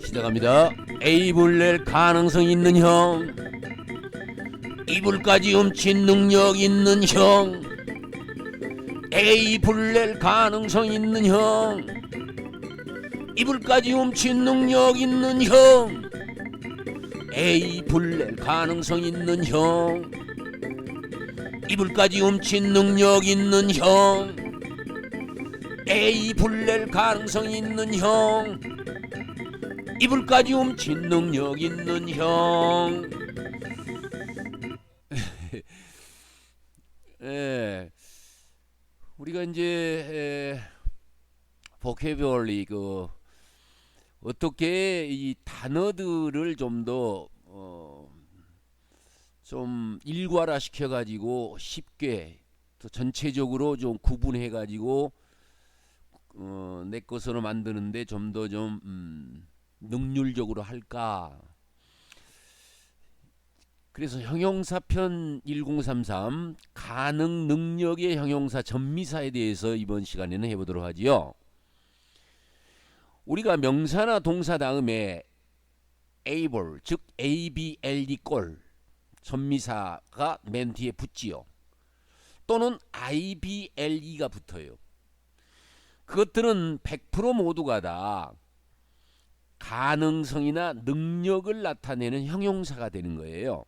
시작합니다. A불 낼 가능성 있는 형. 이불까지 훔친 능력 있는 형. A불 낼 가능성 있는 형. 이불까지 훔친 능력 있는 형. A불 낼 가능성 있는 형. 이불까지 훔친 능력 있는 형. A불 낼 가능성 있는 형. 이불까지 훔친 능력 있는 형. 예. 우리가 이제 에, 보케블리 그 어떻게 이 단어들을 좀더 어, 좀 일괄화 시켜 가지고 쉽게 또 전체적으로 좀 구분해 가지고 어, 내 것으로 만드는데 좀더좀 음, 능률적으로 할까? 그래서 형용사편 1033 가능 능력의 형용사 전미사에 대해서 이번 시간에는 해보도록 하지요. 우리가 명사나 동사 다음에 able 즉 abld 꼴 전미사가 맨 뒤에 붙지요. 또는 ible가 붙어요. 그것들은 100% 모두가 다 가능성이나 능력을 나타내는 형용사가 되는 거예요.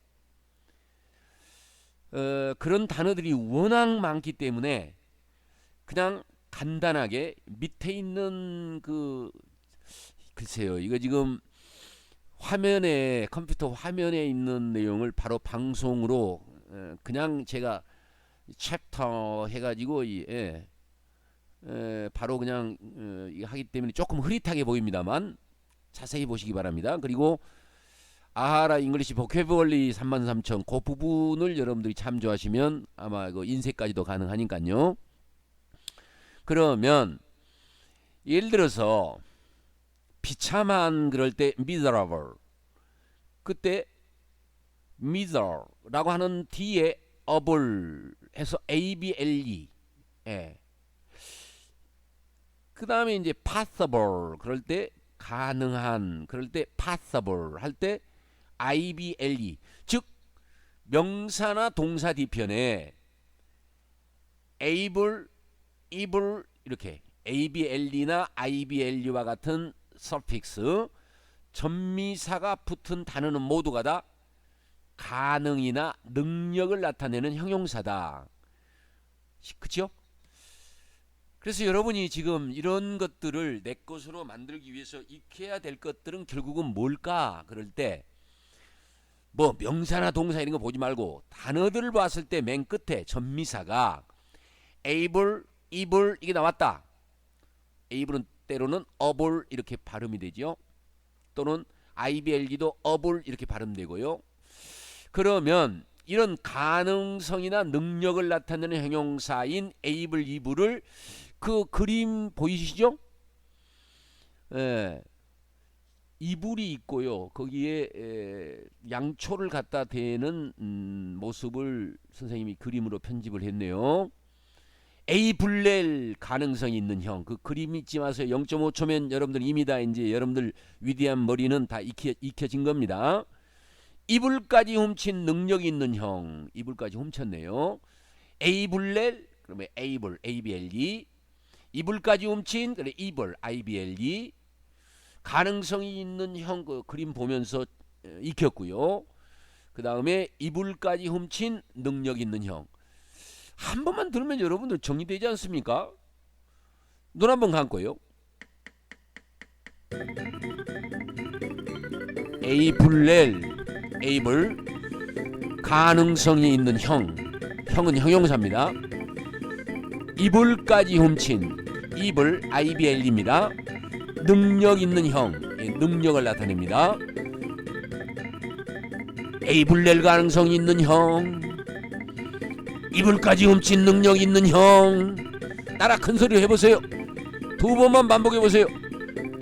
어, 그런 단어들이 워낙 많기 때문에 그냥 간단하게 밑에 있는 그 글쎄요 이거 지금 화면에 컴퓨터 화면에 있는 내용을 바로 방송으로 어, 그냥 제가 챕터 해가지고 이, 예, 에, 바로 그냥 어, 하기 때문에 조금 흐릿하게 보입니다만 자세히 보시기 바랍니다. 그리고 아하라 잉글리시 보케블리 33,000 그 부분을 여러분들이 참조하시면 아마 그 인쇄까지도 가능하니까요. 그러면 예를 들어서 비참한 그럴 때 miserable 그때 miser라고 하는 뒤에 able 해서 able 예. 그 다음에 이제 possible 그럴 때 가능한 그럴 때 possible 할 때 ible 즉 명사나 동사 뒤편에 able, able 이렇게 able나 ible와 같은 서픽스 전미사가 붙은 단어는 모두가 다 가능이나 능력을 나타내는 형용사다. 그치요? 그래서 여러분이 지금 이런 것들을 내 것으로 만들기 위해서 익혀야 될 것들은 결국은 뭘까? 그럴 때 뭐 명사나 동사 이런 거 보지 말고 단어들을 봤을 때 맨 끝에 전미사가 able, able 이게 나왔다. able은 때로는 able 이렇게 발음이 되죠. 또는 ibl도 able 이렇게 발음되고요. 그러면 이런 가능성이나 능력을 나타내는 형용사인 able, able을 그 그림 보이시죠? 예. 이불이 있고요. 거기에 에, 양초를 갖다 대는 음, 모습을 선생님이 그림으로 편집을 했네요. A 불낼 가능성이 있는 형. 그 그림 잊지 마세요. 0.5초면 여러분들 이미 다 이제 여러분들 위대한 머리는 다 익혀, 익혀진 겁니다. 이불까지 훔친 능력 있는 형. 이불까지 훔쳤네요. A 불낼 그러면 able, ABLE. 이불까지 훔친 그래 이불, IBLE. 가능성이 있는 형 그 그림 보면서 에, 익혔고요. 그 다음에 이불까지 훔친 능력 있는 형. 한 번만 들으면 여러분들 정리되지 않습니까? 눈 한 번 감고요. A 불낼 able 가능성이 있는 형 형은 형용사입니다. 이불까지 훔친 이불 IBL입니다. 능력 있는 형 예, 능력을 나타냅니다. 불낼 가능성이 있는 형 이불까지 훔친 능력 있는 형 따라 큰 소리로 해보세요. 두 번만 반복해 보세요.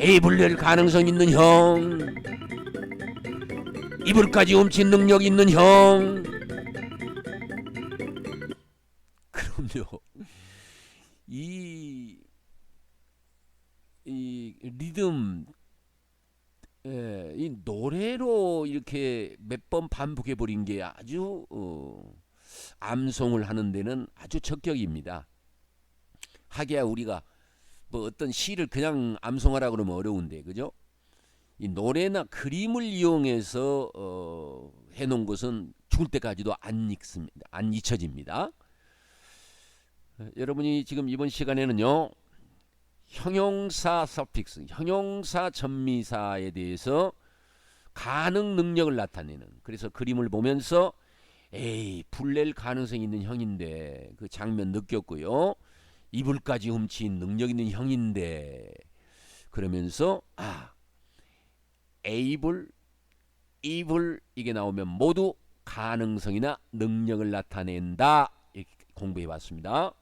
A 불낼 가능성 있는 형 이불까지 훔친 능력 있는 형 지금요 이, 이 리듬 예, 이 노래로 이렇게 몇 번 반복해 버린 게 아주 어, 암송을 하는 데는 아주 적격입니다. 하기야 우리가 뭐 어떤 시를 그냥 암송하라 그러면 어려운데 그죠? 이 노래나 그림을 이용해서 어, 해놓은 것은 죽을 때까지도 안 잊습니다. 안 잊혀집니다. 어, 여러분이 지금 이번 시간에는요 형용사 서픽스, 형용사 전미사에 대해서 가능 능력을 나타내는 그래서 그림을 보면서 에이 불낼 가능성이 있는 형인데 그 장면 느꼈고요 이불까지 훔친 능력 있는 형인데 그러면서 아 에이블 이불 이게 나오면 모두 가능성이나 능력을 나타낸다 이렇게 공부해 봤습니다.